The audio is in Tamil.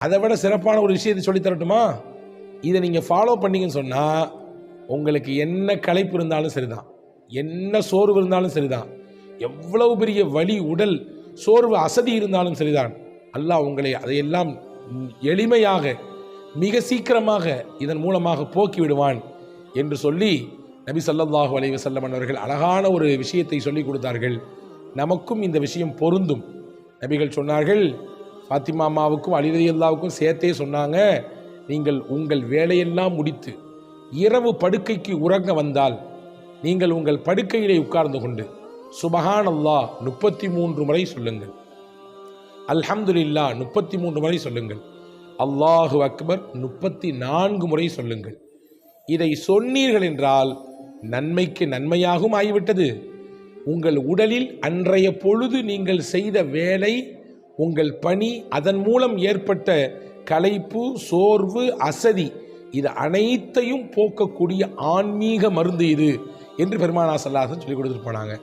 அதை விட சிறப்பான ஒரு விஷயத்தை சொல்லி தரட்டுமா? இதை நீங்கள் ஃபாலோ பண்ணீங்கன்னு சொன்னால் உங்களுக்கு என்ன களைப்பு இருந்தாலும் சரிதான். என்ன சோர்வு இருந்தாலும் சரிதான். எவ்வளவு பெரிய வலி உடல் சோர்வு அசதி இருந்தாலும் சரிதான். அல்லாஹ் உங்களை அதையெல்லாம் எளிமையாக மிக சீக்கிரமாக இதன் மூலமாக போக்கி விடுவான் என்று சொல்லி நபி ஸல்லல்லாஹு அலைவ வஸல்லம் அவர்கள் அழகான ஒரு விஷயத்தை சொல்லிக் கொடுத்தார்கள். நமக்கும் இந்த விஷயம் பொருந்தும். நபிகள் சொன்னார்கள் ஃபாத்திமா அம்மாவுக்கும் அலிரதி அல்லாவுக்கும் சேர்த்தே சொன்னாங்க நீங்கள் உங்கள் வேலையெல்லாம் முடித்து இரவு படுக்கைக்கு உறங்க வந்தால் நீங்கள் உங்கள் படுக்கையிலே உட்கார்ந்து கொண்டு சுபஹான் அல்லாஹ் முப்பத்தி மூன்று முறை சொல்லுங்கள். அல்ஹம்துலில்லா முப்பத்தி மூன்று முறை சொல்லுங்கள். அல்லாஹு அக்பர் முப்பத்தி நான்கு முறை சொல்லுங்கள். இதை சொன்னீர்கள் என்றால் நன்மைக்கு நன்மையாகவும் ஆகிவிட்டது. உங்கள் உடலில் அன்றைய பொழுது நீங்கள் செய்த வேலை உங்கள் பணி அதன் மூலம் ஏற்பட்ட களைப்பு சோர்வு அசதி இது அனைத்தையும் போக்கக்கூடிய ஆன்மீக மருந்து இது என்று பெருமானா சல்லாசன் சொல்லி கொடுத்துட்டு போனாங்க.